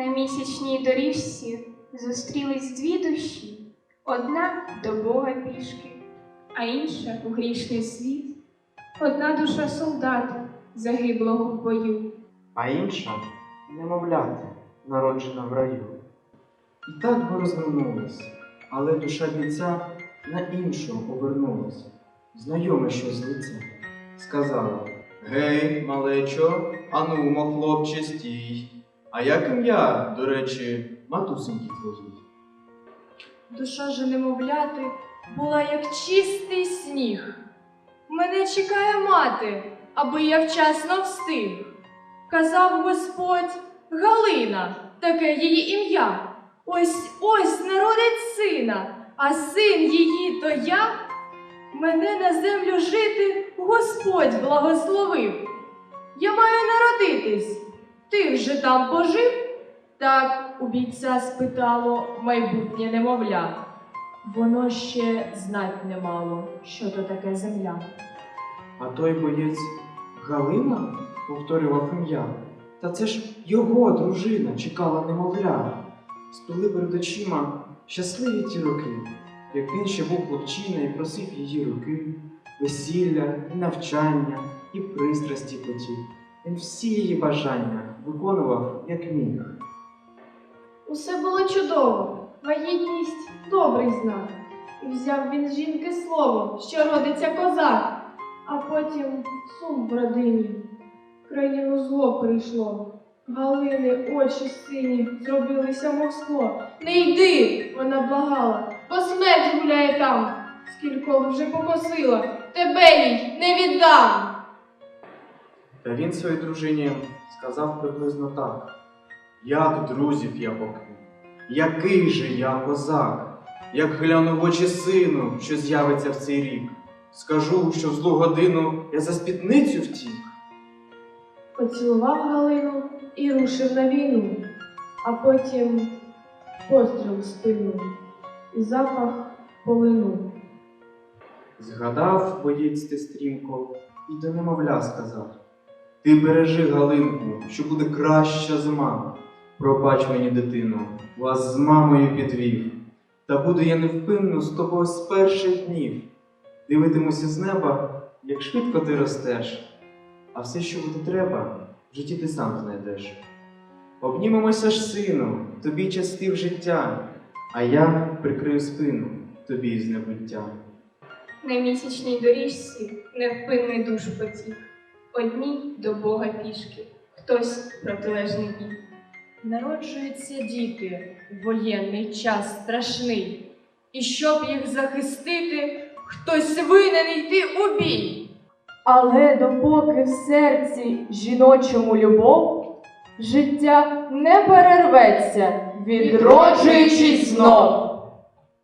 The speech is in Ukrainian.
На місячній доріжці зустрілись дві душі. Одна до Бога пішки, а інша у грішний світ. Одна душа солдата, загиблого в бою. а інша немовляти, народжена в раю. І так би розвернулись, але душа бійця на іншу обернулась. Знайоме щось з лиця. Сказала, Гей, малечо, анумо, хлопче, стій. А як ім'я, до речі, матусеньки твоїй? Душа же немовляти була як чистий сніг. Мене чекає мати, аби я вчасно встиг. Казав Господь Галина, таке її ім'я. Ось ось народить сина, а син її то я. Мене на землю жити Господь благословив. Я маю народитись. Ти вже там пожив? Так у бійця спитало майбутнє немовля. Воно ще знать не мало, що то таке земля. а той боєць Галина повторював ім'я. Та це ж його дружина чекала немовля. Спили перед очима щасливі ті роки, як він ще був хлопчина і просив її руки, весілля, і навчання, і пристрасті потік. Він всі її бажання виконував, як міг. Усе було чудово, вагітність добрий знак. І взяв він з жінки слово, що родиться козак, а потім сум в родині. Країну зло прийшло. Галини очі сині зробилися, мов скло. Не йди, вона благала, бо смерть гуляє там. Скількох вже покосила, тебе їй не віддам. Та він своїй дружині сказав приблизно так. Як друзів я покину, який же я козак, як гляну в очі сину, що з'явиться в цей рік. Скажу, що в злу годину я за спідницю втік. Поцілував Галину і рушив на війну, а потім постріл в спину і запах полину. Згадав боєць ти стрімко і до немовля сказав. Ти бережи Галинку, що буде краща зима. Пробач мені, дитину, вас з мамою підвів. Та буду я невпинно з тобою з перших днів. Дивитимуся з неба, як швидко ти ростеш, а все, що буде треба, в житті ти сам знайдеш. Обнімемося ж, сину, тобі частив життя, а я прикрию спину тобі з небуття. На місячній доріжці невпинний душ потік. Одні до Бога пішки, хтось протилежний бік. Народжуються діти в воєнний час страшний, і щоб їх захистити, хтось винен йти у бій. Але допоки в серці жіночому любов, життя не перерветься, відроджуючись знов.